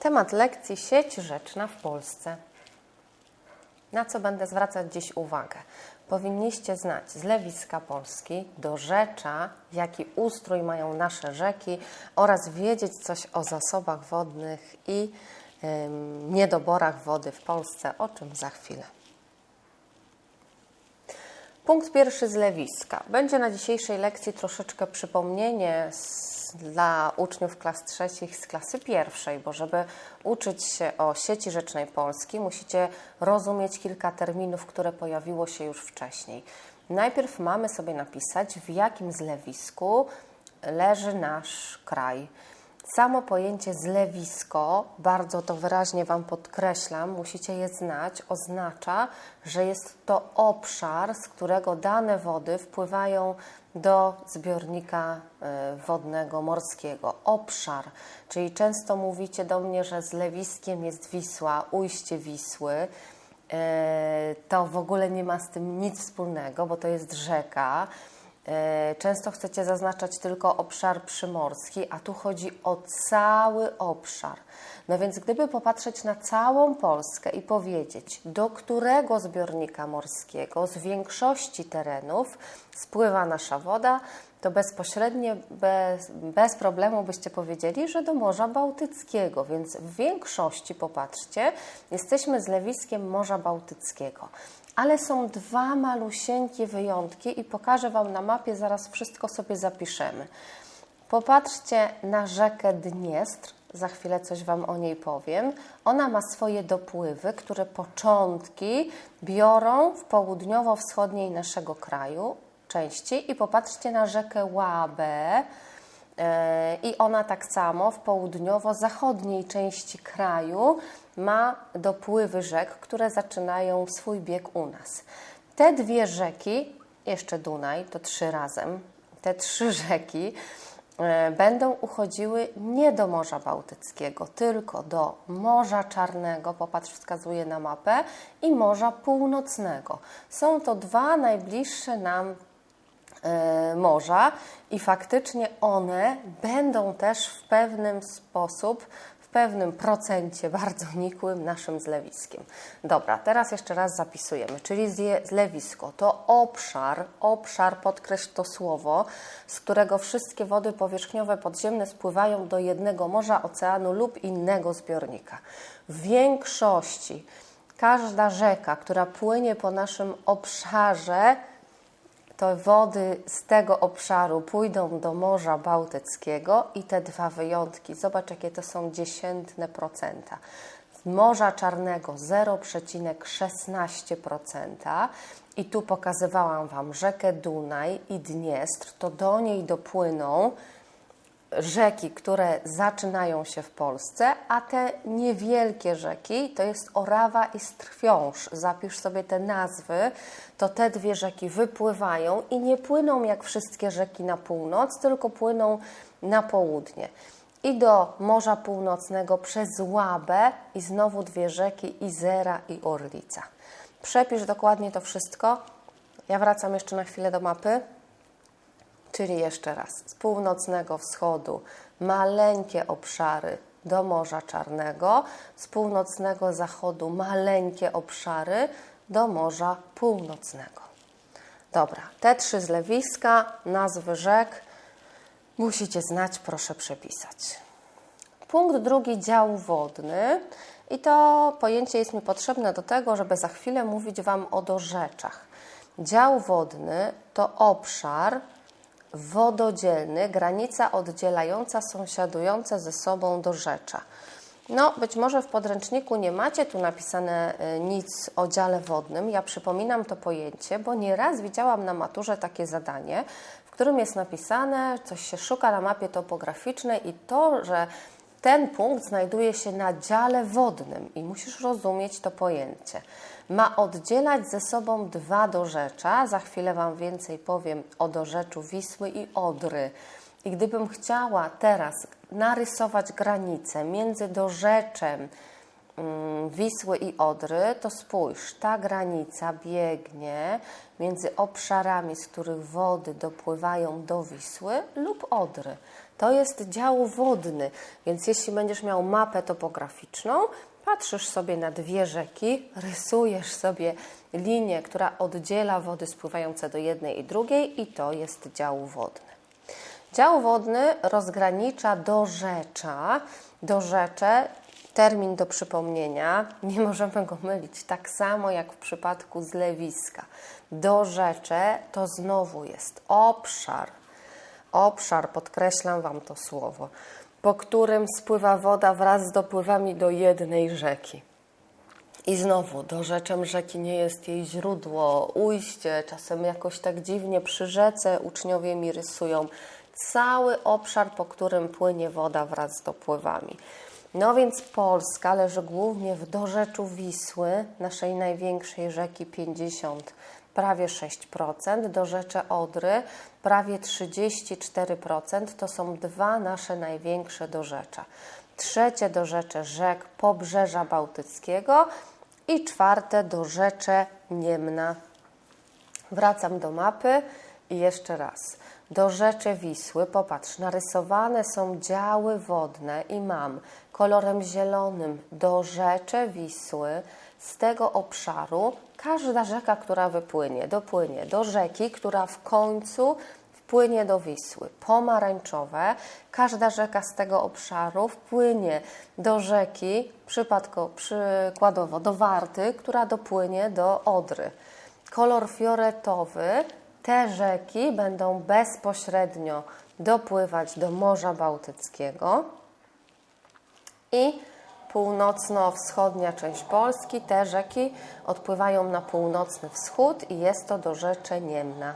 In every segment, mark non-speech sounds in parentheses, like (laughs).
Temat lekcji sieć rzeczna w Polsce. Na co będę zwracać dziś uwagę? Powinniście znać zlewiska Polski, dorzecza, jaki ustrój mają nasze rzeki oraz wiedzieć coś o zasobach wodnych i ym, niedoborach wody w Polsce, o czym za chwilę. Punkt pierwszy zlewiska. Będzie na dzisiejszej lekcji troszeczkę przypomnienie z, dla uczniów klas trzecich z klasy pierwszej, bo żeby uczyć się o sieci rzecznej Polski, musicie rozumieć kilka terminów, które pojawiło się już wcześniej. Najpierw mamy sobie napisać, w jakim zlewisku leży nasz kraj. Samo pojęcie zlewisko, bardzo to wyraźnie Wam podkreślam, musicie je znać, oznacza, że jest to obszar, z którego dane wody wpływają do zbiornika e, wodnego morskiego. Obszar, czyli często mówicie do mnie, że zlewiskiem jest Wisła, ujście Wisły. E, to w ogóle nie ma z tym nic wspólnego, bo to jest rzeka. E, często chcecie zaznaczać tylko obszar przymorski, a tu chodzi o cały obszar. No więc gdyby popatrzeć na całą Polskę i powiedzieć, do którego zbiornika morskiego z większości terenów spływa nasza woda, to bezpośrednio, bez, bez problemu byście powiedzieli, że do Morza Bałtyckiego. Więc w większości, popatrzcie, jesteśmy zlewiskiem Morza Bałtyckiego. Ale są dwa malusieńkie wyjątki i pokażę Wam na mapie, zaraz wszystko sobie zapiszemy. Popatrzcie na rzekę Dniestr, za chwilę coś Wam o niej powiem. Ona ma swoje dopływy, które początki biorą w południowo-wschodniej naszego kraju części i popatrzcie na rzekę Łabę i ona tak samo w południowo-zachodniej części kraju ma dopływy rzek, które zaczynają swój bieg u nas. Te dwie rzeki, jeszcze Dunaj, to trzy razem, te trzy (laughs) rzeki e, będą uchodziły nie do Morza Bałtyckiego, tylko do Morza Czarnego, popatrz, wskazuje na mapę, i Morza Północnego. Są to dwa najbliższe nam e, morza i faktycznie one będą też w pewnym sposób pewnym procencie (laughs) bardzo nikłym naszym zlewiskiem. Dobra, teraz jeszcze raz zapisujemy, czyli zlewisko to obszar, obszar, podkreśl to słowo, z którego wszystkie wody powierzchniowe podziemne spływają do jednego morza, oceanu lub innego zbiornika. W większości każda rzeka, która płynie po naszym obszarze, to wody z tego obszaru pójdą do Morza Bałtyckiego i te dwa wyjątki, zobacz jakie to są dziesiętne procenta. Z Morza Czarnego 0,16% i tu pokazywałam Wam rzekę Dunaj i Dniestr, to do niej dopłyną rzeki, które zaczynają się w Polsce, a te niewielkie rzeki to jest Orawa i Strwiąż. Zapisz sobie te nazwy, to te dwie rzeki wypływają i nie płyną jak wszystkie rzeki na północ, tylko płyną na południe. I do Morza Północnego przez Łabę i znowu dwie rzeki Izera i Orlica. Przepisz dokładnie to wszystko. Ja wracam jeszcze na chwilę do mapy. Czyli jeszcze raz, z północnego wschodu maleńkie obszary do Morza Czarnego, z północnego zachodu maleńkie obszary do Morza Północnego. Dobra, te trzy zlewiska, nazwy rzek musicie znać, proszę przepisać. Punkt drugi, dział wodny. I to pojęcie jest mi potrzebne do tego, żeby za chwilę mówić Wam o dorzeczach. Dział wodny to obszar, wododzielny, granica oddzielająca sąsiadujące ze sobą do rzecza. No, być może w podręczniku nie macie tu napisane y, nic o dziale wodnym. Ja przypominam to pojęcie, bo nieraz widziałam na maturze takie zadanie, w którym jest napisane, coś się szuka na mapie topograficznej i to, że ten punkt znajduje się na dziale wodnym i musisz rozumieć to pojęcie. Ma oddzielać ze sobą dwa dorzecza. Za chwilę Wam więcej powiem o dorzeczu Wisły i Odry. I gdybym chciała teraz narysować granicę między dorzeczem mm, Wisły i Odry, to spójrz, ta granica biegnie między obszarami, z których wody dopływają do Wisły lub Odry. to jest dział wodny, więc jeśli będziesz miał mapę topograficzną, patrzysz sobie na dwie rzeki, rysujesz sobie linię, która oddziela wody spływające do jednej i drugiej i to jest dział wodny. Dział wodny rozgranicza dorzecza. Dorzecze, termin do przypomnienia, nie możemy go mylić, tak samo jak w przypadku zlewiska. Dorzecze to znowu jest obszar, obszar, podkreślam Wam to słowo, po którym spływa woda wraz z dopływami do jednej rzeki. I znowu, dorzeczem rzeki nie jest jej źródło, ujście, czasem jakoś tak dziwnie przy rzece uczniowie mi rysują cały obszar, po którym płynie woda wraz z dopływami. No więc Polska leży głównie w dorzeczu Wisły, naszej największej rzeki 50, prawie 6%, dorzecze Odry prawie 34%, to są dwa nasze największe dorzecze. Trzecie dorzecze rzek Pobrzeża Bałtyckiego i czwarte dorzecze Niemna. Wracam do mapy i jeszcze raz. Do rzeczy Wisły, popatrz, narysowane są działy wodne i mam kolorem zielonym do rzeczy Wisły. Z tego obszaru każda rzeka, która wypłynie, dopłynie do rzeki, która w końcu wpłynie do Wisły. Pomarańczowe, każda rzeka z tego obszaru wpłynie do rzeki, przypadko, przykładowo do Warty, która dopłynie do Odry. Kolor fioletowy te rzeki będą bezpośrednio dopływać do Morza Bałtyckiego i północno-wschodnia część Polski, te rzeki odpływają na północny wschód i jest to do Rzeczy Niemna.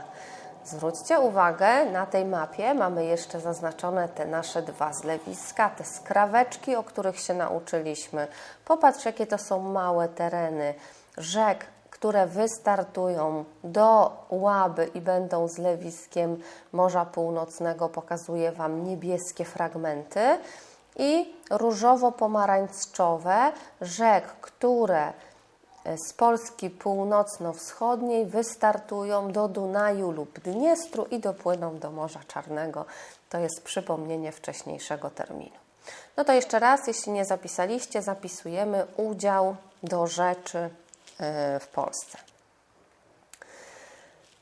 Zwróćcie uwagę, na tej mapie mamy jeszcze zaznaczone te nasze dwa zlewiska, te skraweczki, o których się nauczyliśmy. Popatrz, jakie to są małe tereny rzek które wystartują do Łaby i będą zlewiskiem Morza Północnego, pokazuję Wam niebieskie fragmenty i różowo-pomarańczowe rzek, które z Polski północno-wschodniej wystartują do Dunaju lub Dniestru i dopłyną do Morza Czarnego. To jest przypomnienie wcześniejszego terminu. No to jeszcze raz, jeśli nie zapisaliście, zapisujemy udział do rzeczy E, w Polsce.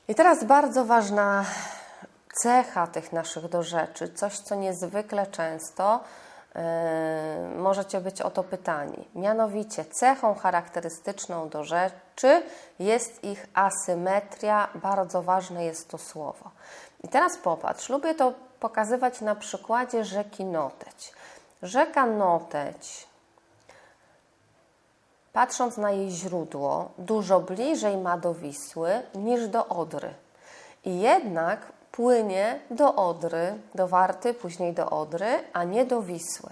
I teraz bardzo ważna cecha tych naszych dorzeczy, coś co niezwykle często możecie być o to pytani. Mianowicie cechą charakterystyczną do rzeczy jest ich asymetria, bardzo ważne jest to słowo. I teraz popatrz, lubię to pokazywać na przykładzie rzeki Noteć. Rzeka Noteć patrząc na jej źródło, dużo bliżej ma do Wisły niż do Odry. I jednak płynie do Odry, do Warty, później do Odry, a nie do Wisły.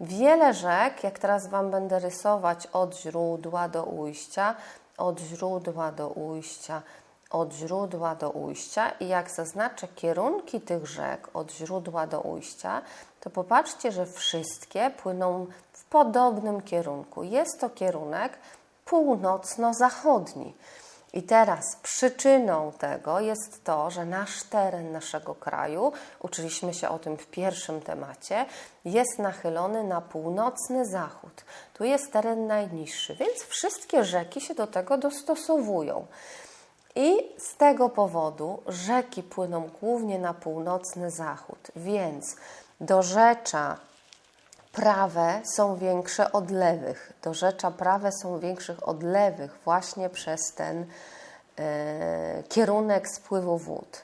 Wiele rzek, jak teraz Wam będę rysować od źródła do ujścia, od źródła do ujścia, od źródła do ujścia i jak zaznaczę kierunki tych rzek od źródła do ujścia, to popatrzcie, że wszystkie płyną w podobnym kierunku. Jest to kierunek północno-zachodni. I teraz przyczyną tego jest to, że nasz teren naszego kraju, uczyliśmy się o tym w pierwszym temacie, jest nachylony na północny zachód. Tu jest teren najniższy, więc wszystkie rzeki się do tego dostosowują. I z tego powodu rzeki płyną głównie na północny zachód, więc do rzecza prawe są większe od lewych. Do rzecza prawe są większych od lewych właśnie przez ten e, kierunek spływu wód.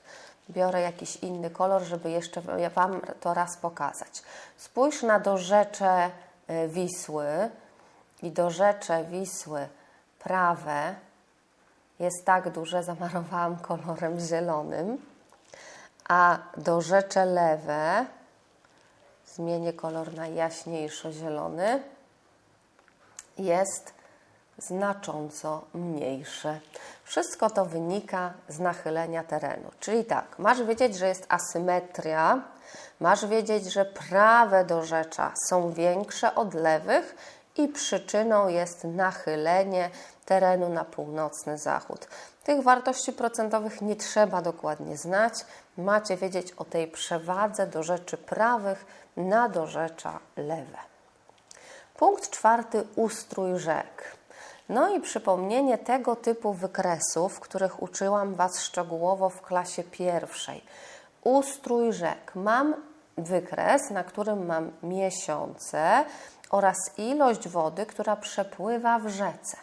Biorę jakiś inny kolor, żeby jeszcze Wam to raz pokazać. Spójrz na dorzecze Wisły i dorzecze Wisły prawe jest tak duże, zamarowałam kolorem zielonym, a dorzecze lewe zmienię kolor na jaśniejszo-zielony, jest znacząco mniejsze. Wszystko to wynika z nachylenia terenu. Czyli tak, masz wiedzieć, że jest asymetria, masz wiedzieć, że prawe do rzecza są większe od lewych i przyczyną jest nachylenie terenu na północny zachód. Tych wartości procentowych nie trzeba dokładnie znać. Macie wiedzieć o tej przewadze do rzeczy prawych na dorzecza lewe. Punkt czwarty ustrój rzek. No i przypomnienie tego typu wykresów, których uczyłam Was szczegółowo w klasie pierwszej. Ustrój rzek. Mam wykres, na którym mam miesiące oraz ilość wody, która przepływa w rzece.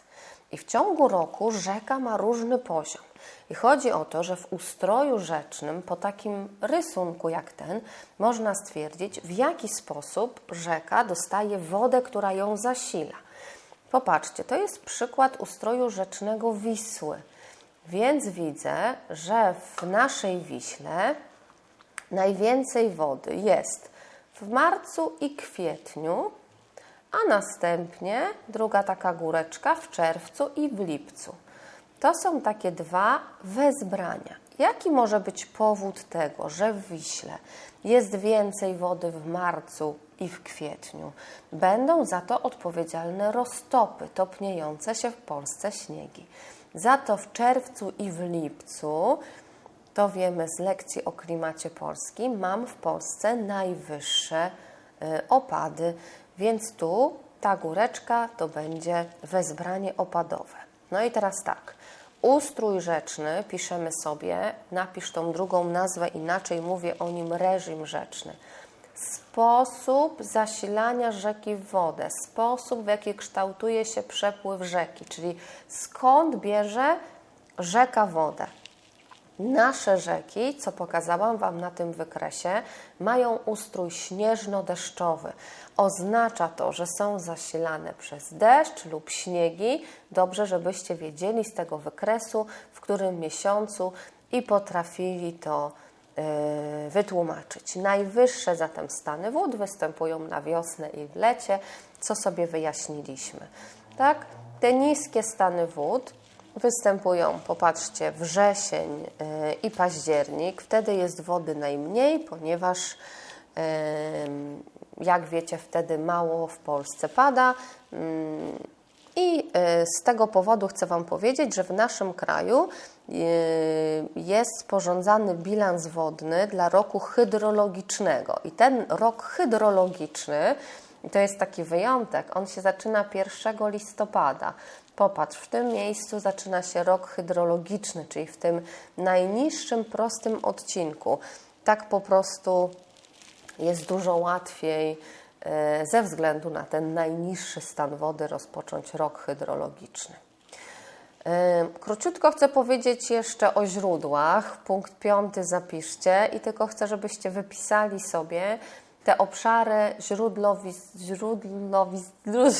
I w ciągu roku rzeka ma różny poziom. I chodzi o to, że w ustroju rzecznym, po takim rysunku jak ten, można stwierdzić, w jaki sposób rzeka dostaje wodę, która ją zasila. Popatrzcie, to jest przykład ustroju rzecznego Wisły. Więc widzę, że w naszej Wiśle najwięcej wody jest w marcu i kwietniu, a następnie druga taka góreczka w czerwcu i w lipcu. To są takie dwa wezbrania. Jaki może być powód tego, że w Wiśle jest więcej wody w marcu i w kwietniu? Będą za to odpowiedzialne roztopy, topniejące się w Polsce śniegi. Za to w czerwcu i w lipcu, to wiemy z lekcji o klimacie polskim, mam w Polsce najwyższe y, opady, więc tu ta góreczka to będzie wezbranie opadowe. No i teraz tak. Ustrój rzeczny piszemy sobie, napisz tą drugą nazwę, inaczej mówię o nim reżim rzeczny. Sposób zasilania rzeki w wodę, sposób w jaki kształtuje się przepływ rzeki, czyli skąd bierze rzeka wodę. Nasze rzeki, co pokazałam Wam na tym wykresie, mają ustrój śnieżno-deszczowy. Oznacza to, że są zasilane przez deszcz lub śniegi. Dobrze, żebyście wiedzieli z tego wykresu, w którym miesiącu i potrafili to yy, wytłumaczyć. Najwyższe zatem stany wód występują na wiosnę i w lecie, co sobie wyjaśniliśmy. Tak? Te niskie stany wód występują, popatrzcie, wrzesień y, i październik. Wtedy jest wody najmniej, ponieważ jak wiecie, wtedy mało w Polsce pada. Mm, I y, z tego powodu chcę Wam powiedzieć, że w naszym kraju y, jest sporządzany bilans wodny dla roku hydrologicznego. I ten rok hydrologiczny to jest taki wyjątek. On się zaczyna 1 listopada. Popatrz, w tym miejscu zaczyna się rok hydrologiczny, czyli w tym najniższym, prostym odcinku. Tak po prostu jest dużo łatwiej e, ze względu na ten najniższy stan wody rozpocząć rok hydrologiczny. E, króciutko chcę powiedzieć jeszcze o źródłach. Punkt piąty zapiszcie i tylko chcę, żebyście wypisali sobie te obszary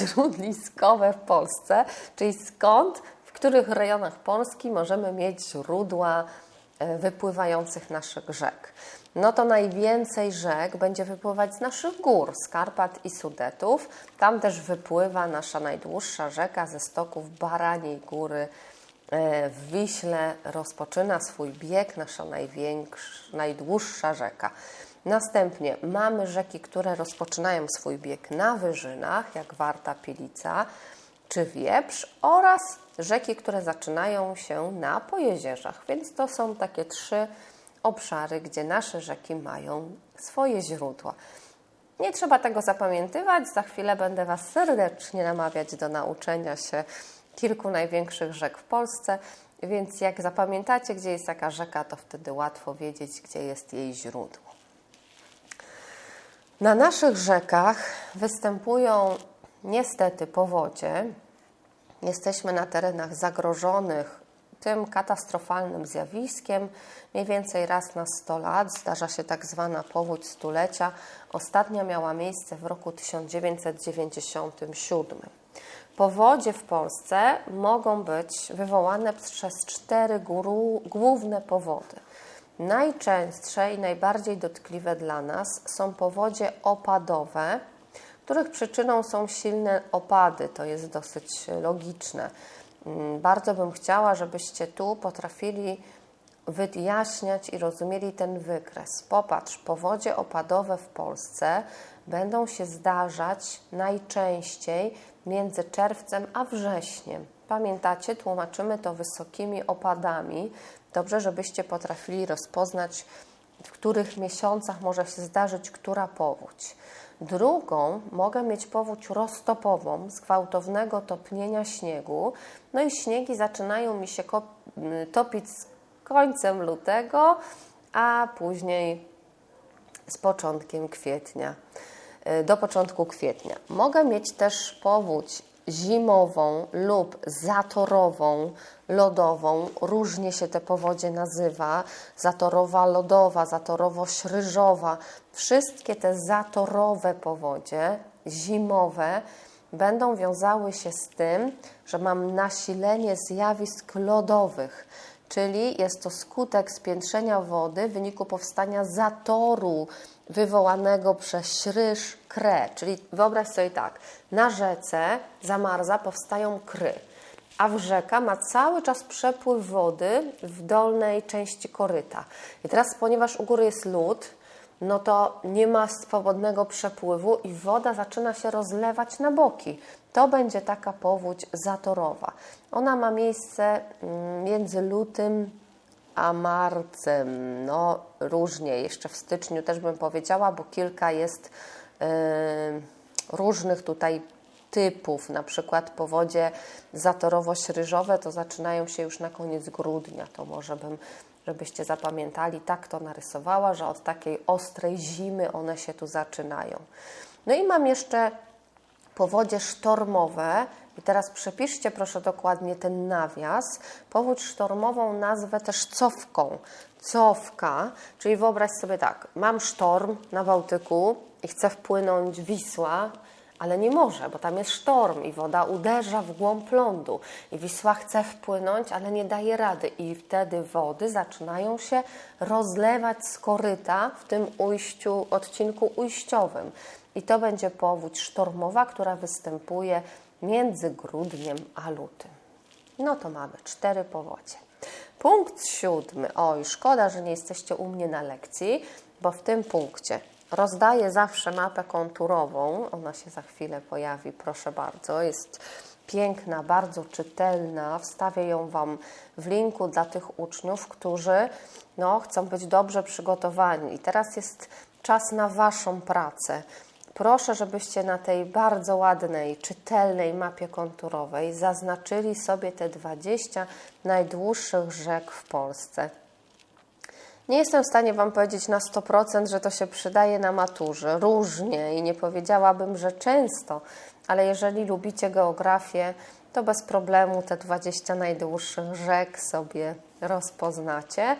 źródliskowe w Polsce, czyli skąd, w których rejonach Polski możemy mieć źródła e, wypływających naszych rzek. No to najwięcej rzek będzie wypływać z naszych gór, z Karpat i Sudetów. Tam też wypływa nasza najdłuższa rzeka ze stoków Baraniej Góry e, w Wiśle. Rozpoczyna swój bieg nasza najdłuższa rzeka. Następnie mamy rzeki, które rozpoczynają swój bieg na wyżynach, jak Warta, Pilica czy Wieprz oraz rzeki, które zaczynają się na pojezierzach. Więc to są takie trzy obszary, gdzie nasze rzeki mają swoje źródła. Nie trzeba tego zapamiętywać, za chwilę będę Was serdecznie namawiać do nauczenia się kilku największych rzek w Polsce, więc jak zapamiętacie, gdzie jest jaka rzeka, to wtedy łatwo wiedzieć, gdzie jest jej źródło. Na naszych rzekach występują niestety powodzie. Jesteśmy na terenach zagrożonych tym katastrofalnym zjawiskiem. Mniej więcej raz na 100 lat zdarza się tak zwana powódź stulecia. Ostatnia miała miejsce w roku 1997. Powodzie w Polsce mogą być wywołane przez cztery główne powody. Najczęstsze i najbardziej dotkliwe dla nas są powodzie opadowe, których przyczyną są silne opady. To jest dosyć logiczne. Mm, bardzo bym chciała, żebyście tu potrafili wyjaśniać i rozumieli ten wykres. Popatrz, powodzie opadowe w Polsce będą się zdarzać najczęściej między czerwcem a wrześniem. Pamiętacie, tłumaczymy to wysokimi opadami. Dobrze, żebyście potrafili rozpoznać, w których miesiącach może się zdarzyć która powódź. Drugą mogę mieć powódź roztopową z gwałtownego topnienia śniegu. No i śniegi zaczynają mi się topić z końcem lutego, a później z początkiem kwietnia, y, do początku kwietnia. Mogę mieć też powódź zimową lub zatorową, lodową. Różnie się te powodzie nazywa. Zatorowa lodowa, zatorowo-śryżowa. Wszystkie te zatorowe powodzie, zimowe, będą wiązały się z tym, że mam nasilenie zjawisk lodowych czyli jest to skutek spiętrzenia wody w wyniku powstania zatoru wywołanego przez śryż kre. Czyli wyobraź sobie tak, na rzece zamarza, powstają kry, a w rzeka ma cały czas przepływ wody w dolnej części koryta. I teraz, ponieważ u góry jest lód, no to nie ma swobodnego przepływu i woda zaczyna się rozlewać na boki. To będzie taka powódź zatorowa. Ona ma miejsce mm, między lutym a marcem. No różnie, jeszcze w styczniu też bym powiedziała, bo kilka jest yy, różnych tutaj typów, na przykład powodzie zatorowo-śryżowe to zaczynają się już na koniec grudnia, to może bym żebyście zapamiętali, tak to narysowała, że od takiej ostrej zimy one się tu zaczynają. No i mam jeszcze powodzie sztormowe. I teraz przepiszcie proszę dokładnie ten nawias. Powódź sztormową nazwę też cofką. Cofka, czyli wyobraź sobie tak, mam sztorm na Bałtyku i chcę wpłynąć Wisła, ale nie może, bo tam jest sztorm i woda uderza w głąb lądu i Wisła chce wpłynąć, ale nie daje rady i wtedy wody zaczynają się rozlewać z koryta w tym ujściu, odcinku ujściowym. I to będzie powódź sztormowa, która występuje między grudniem a lutym. No to mamy cztery powodzie. Punkt siódmy. Oj, szkoda, że nie jesteście u mnie na lekcji, bo w tym punkcie rozdaję zawsze mapę konturową. Ona się za chwilę pojawi, proszę bardzo. Jest piękna, bardzo czytelna. Wstawię ją Wam w linku dla tych uczniów, którzy no, chcą być dobrze przygotowani. I teraz jest czas na Waszą pracę. Proszę, żebyście na tej bardzo ładnej, czytelnej mapie konturowej zaznaczyli sobie te 20 najdłuższych rzek w Polsce. Nie jestem w stanie Wam powiedzieć na 100%, że to się przydaje na maturze. Różnie i nie powiedziałabym, że często, ale jeżeli lubicie geografię, to bez problemu te 20 najdłuższych rzek sobie rozpoznacie.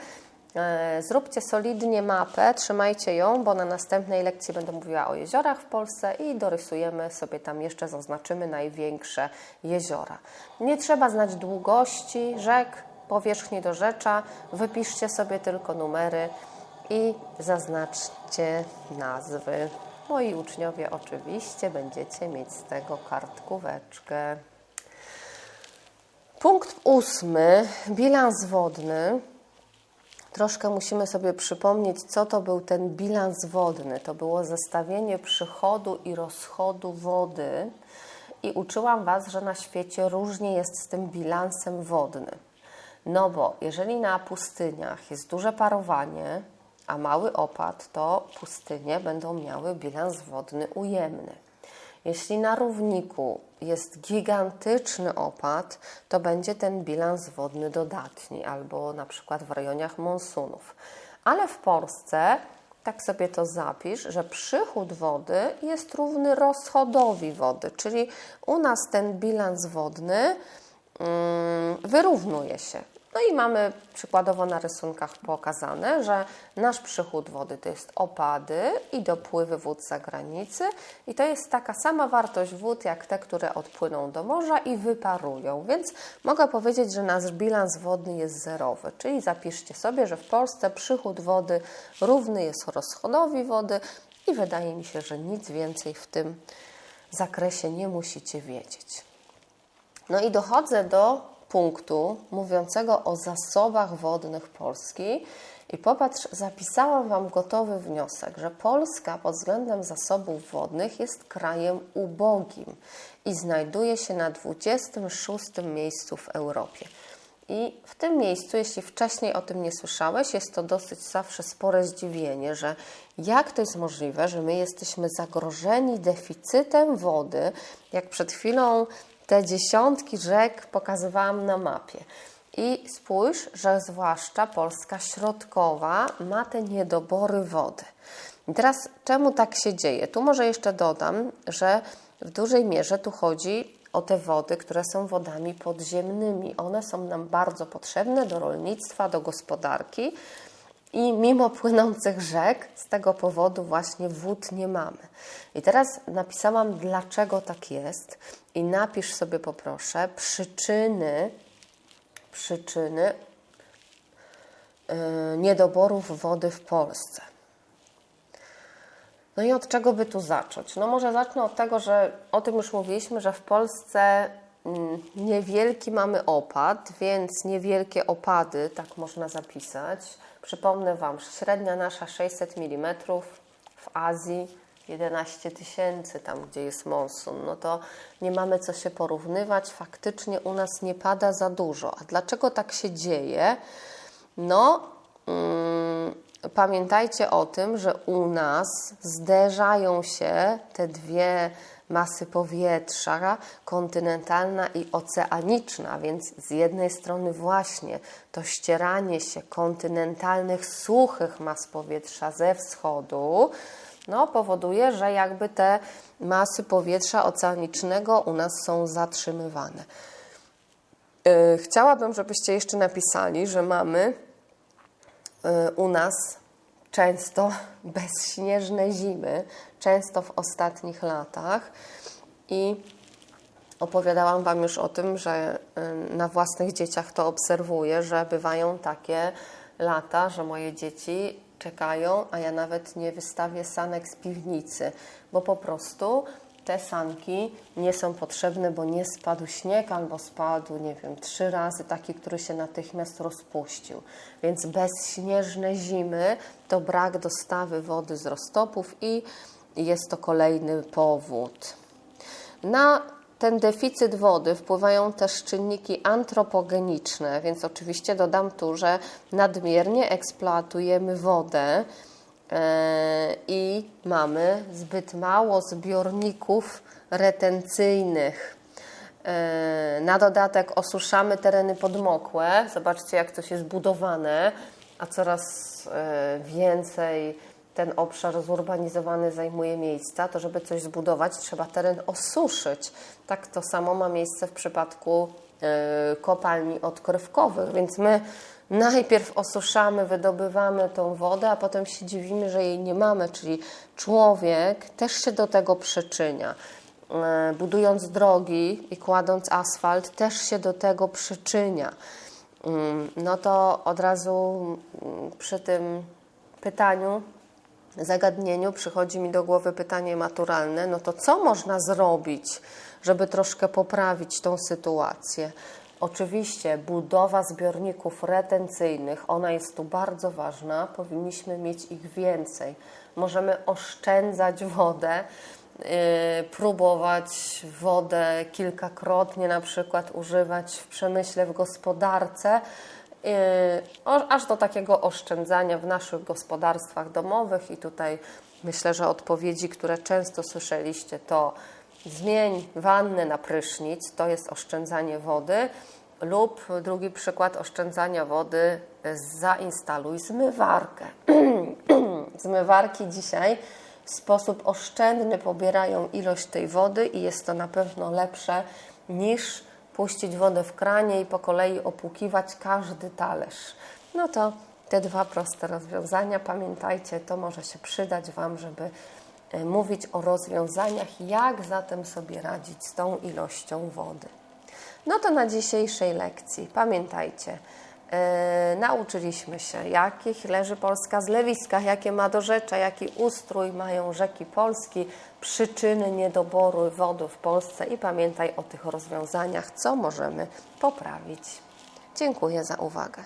E, zróbcie solidnie mapę, trzymajcie ją, bo na następnej lekcji będę mówiła o jeziorach w Polsce i dorysujemy sobie tam jeszcze, zaznaczymy największe jeziora. Nie trzeba znać długości rzek, powierzchni do rzecza, wypiszcie sobie tylko numery i zaznaczcie nazwy. Moi uczniowie oczywiście będziecie mieć z tego kartkóweczkę. Punkt ósmy, bilans wodny. Troszkę musimy sobie przypomnieć, co to był ten bilans wodny. To było zestawienie przychodu i rozchodu wody. I uczyłam Was, że na świecie różnie jest z tym bilansem wodnym. No bo jeżeli na pustyniach jest duże parowanie, a mały opad, to pustynie będą miały bilans wodny ujemny. Jeśli na równiku jest gigantyczny opad, to będzie ten bilans wodny dodatni, albo na przykład w rejonach monsunów. Ale w Polsce, tak sobie to zapisz, że przychód wody jest równy rozchodowi wody, czyli u nas ten bilans wodny mm, wyrównuje się. No i mamy przykładowo na rysunkach pokazane, że nasz przychód wody to jest opady i dopływy wód z zagranicy i to jest taka sama wartość wód jak te, które odpłyną do morza i wyparują. Więc mogę powiedzieć, że nasz bilans wodny jest zerowy, czyli zapiszcie sobie, że w Polsce przychód wody równy jest rozchodowi wody i wydaje mi się, że nic więcej w tym zakresie nie musicie wiedzieć. No i dochodzę do punktu mówiącego o zasobach wodnych Polski I popatrz, zapisałam Wam gotowy wniosek, że Polska pod względem zasobów wodnych jest krajem ubogim i znajduje się na 26 miejscu w Europie. I w tym miejscu, jeśli wcześniej o tym nie słyszałeś, jest to dosyć zawsze spore zdziwienie, że jak to jest możliwe, że my jesteśmy zagrożeni deficytem wody, jak przed chwilą te dziesiątki rzek pokazywałam na mapie. I spójrz, że zwłaszcza Polska środkowa ma te niedobory wody. I teraz czemu tak się dzieje? Tu może jeszcze dodam, że w dużej mierze tu chodzi o te wody, które są wodami podziemnymi. One są nam bardzo potrzebne do rolnictwa, do gospodarki. I mimo płynących rzek, z tego powodu właśnie wód nie mamy. I teraz napisałam, dlaczego tak jest, i napisz sobie, poproszę, przyczyny, przyczyny yy, niedoborów wody w Polsce. No i od czego by tu zacząć? No może zacznę od tego, że o tym już mówiliśmy, że w Polsce mm, niewielki mamy opad, więc niewielkie opady, tak można zapisać. Przypomnę Wam, średnia nasza 600 mm, w Azji 11 tysięcy, tam gdzie jest monsun, no to nie mamy co się porównywać. Faktycznie u nas nie pada za dużo. A dlaczego tak się dzieje? No, mm, pamiętajcie o tym, że u nas zderzają się te dwie masy powietrza, kontynentalna i oceaniczna, więc z jednej strony właśnie to ścieranie się kontynentalnych, suchych mas powietrza ze wschodu, no, powoduje, że jakby te masy powietrza oceanicznego u nas są zatrzymywane. Yy, chciałabym, żebyście jeszcze napisali, że mamy yy, u nas często bezśnieżne zimy, często w ostatnich latach i opowiadałam Wam już o tym, że yy, na własnych dzieciach to obserwuję, że bywają takie lata, że moje dzieci czekają, a ja nawet nie wystawię sanek z piwnicy, bo po prostu te sanki nie są potrzebne, bo nie spadł śnieg albo spadł, nie wiem, trzy razy taki, który się natychmiast rozpuścił. Więc bezśnieżne zimy to brak dostawy wody z roztopów i jest to kolejny powód. Na ten deficyt wody wpływają też czynniki antropogeniczne, więc oczywiście dodam tu, że nadmiernie eksploatujemy wodę e, i mamy zbyt mało zbiorników retencyjnych. E, na dodatek osuszamy tereny podmokłe. Zobaczcie, jak to jest budowane, a coraz e, więcej ten obszar zurbanizowany zajmuje miejsca, to żeby coś zbudować, trzeba teren osuszyć. Tak to samo ma miejsce w przypadku y, kopalni odkrywkowych, więc my najpierw osuszamy, wydobywamy tą wodę, a potem się dziwimy, że jej nie mamy, czyli człowiek też się do tego przyczynia. Y, budując drogi i kładąc asfalt, też się do tego przyczynia. Y, no to od razu przy tym pytaniu zagadnieniu przychodzi mi do głowy pytanie maturalne, no to co można zrobić, żeby troszkę poprawić tą sytuację? Oczywiście budowa zbiorników retencyjnych, ona jest tu bardzo ważna, powinniśmy mieć ich więcej. Możemy oszczędzać wodę, yy, próbować wodę kilkakrotnie na przykład używać w przemyśle, w gospodarce, aż do takiego oszczędzania w naszych gospodarstwach domowych. I tutaj myślę, że odpowiedzi, które często słyszeliście, to zmień wannę na prysznic, to jest oszczędzanie wody, lub drugi przykład oszczędzania wody, zainstaluj zmywarkę. (clears throat) Zmywarki dzisiaj w sposób oszczędny pobierają ilość tej wody i jest to na pewno lepsze niż puścić wodę w kranie i po kolei opłukiwać każdy talerz. No to te dwa proste rozwiązania, pamiętajcie, to może się przydać Wam, żeby e, mówić o rozwiązaniach, jak zatem sobie radzić z tą ilością wody. No to na dzisiejszej lekcji pamiętajcie, Yy, nauczyliśmy się, jakich leży Polska zlewiskach, jakie ma dorzecza, jaki ustrój mają rzeki Polski, przyczyny niedoboru wody w Polsce i pamiętaj o tych rozwiązaniach, co możemy poprawić. Dziękuję za uwagę.